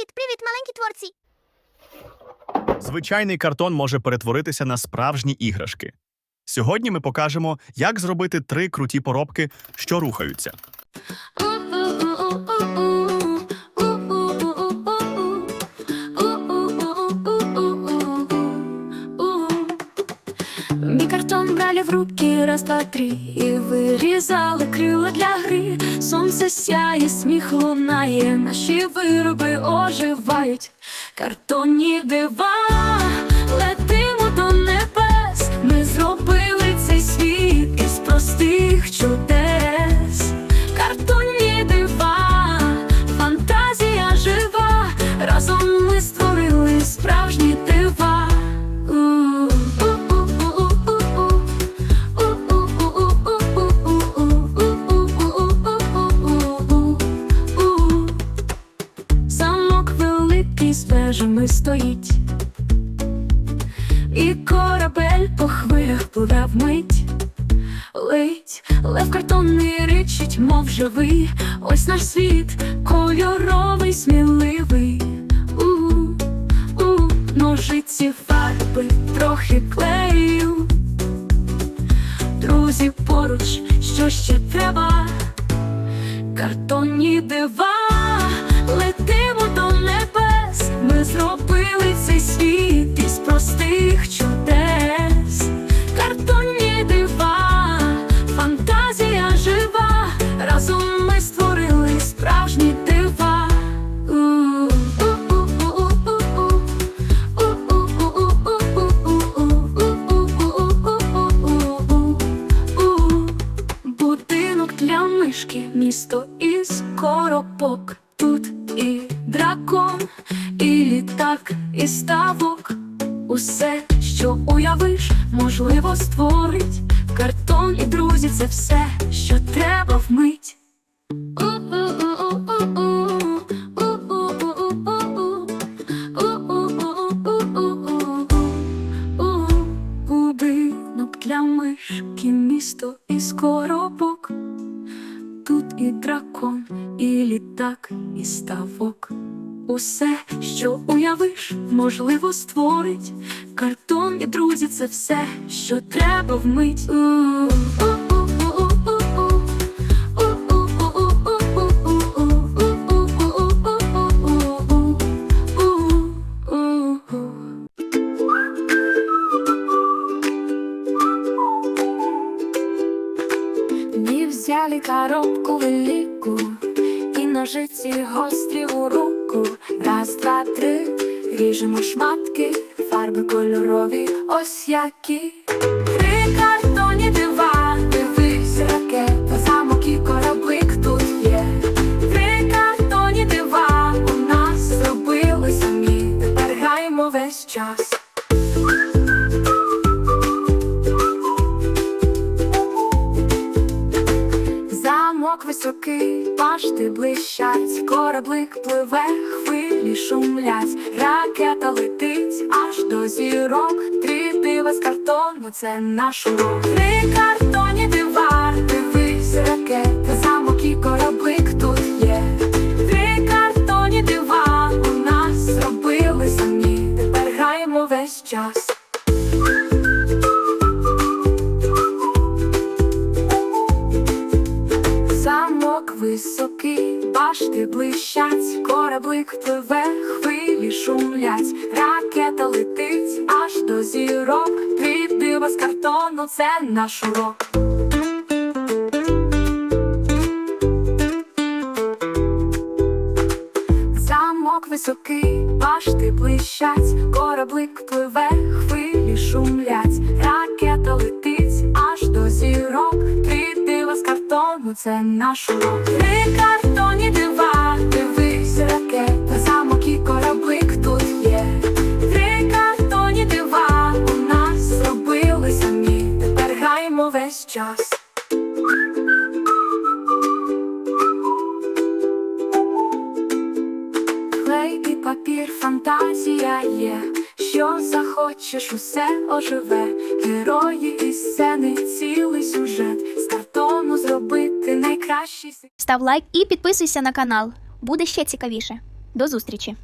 Привіт, привіт, маленькі творці. Звичайний картон може перетворитися на справжні іграшки. Сьогодні ми покажемо, як зробити три круті поробки, що рухаються. Брали в руки раз, два, три. І вирізали крила для гри. Сонце сяє, сміх лунає. Наші вироби оживають. Картонні дива великий з стоїть, і корабель по хвилях пливе вмить. Лить, лев картонний ричить, мов живий. Ось наш світ кольоровий, сміливий. У, у, ножиці фарби, трохи клею. Друзі поруч, що ще треба? Картонні дива, простих чудес. Картонні дива, фантазія жива. Разом ми створили справжні дива. Будинок для мишки, місто із коробок. Тут і дракон, і літак, і ставок. Усе, що уявиш, можливо створить. Картон і друзі це все, що треба вмить. Будинок для мишки, місто із коробок. Тут і дракон, і літак, і ставок. Усе, що уявиш, можливо створить. Картон і друзі це все, що треба вмить. Ми взяли коробку велику ножиці гострі у руку. Раз, два, три, ріжемо шматки, фарби кольорові, ось які. Високий, башти блищать, кораблик пливе, хвилі шумлять, ракета летить аж до зірок. Три дива з картону, це наш урок. Три картоні дива, дивись, ракета, замок і кораблик тут є. Три картоні дива, у нас зробили самі, тепер граємо весь час. Високий, башти блищать, кораблик пливе, хвилі шумлять, ракета летить аж до зірок. Дива з картону, це наш урок. Замок високий, башти блищать, кораблик пливе, хвилі шумлять, картону, це наш урок. Три картоні дива, дивись, ракета, замок і кораблик тут є. Три картоні дива, у нас зробили самі, тепер граємо весь час. Клей і папір, фантазія є. Що захочеш, усе оживе. Герої і сцени, цілий сюжет. Став лайк і підписуйся на канал. Буде ще цікавіше. До зустрічі!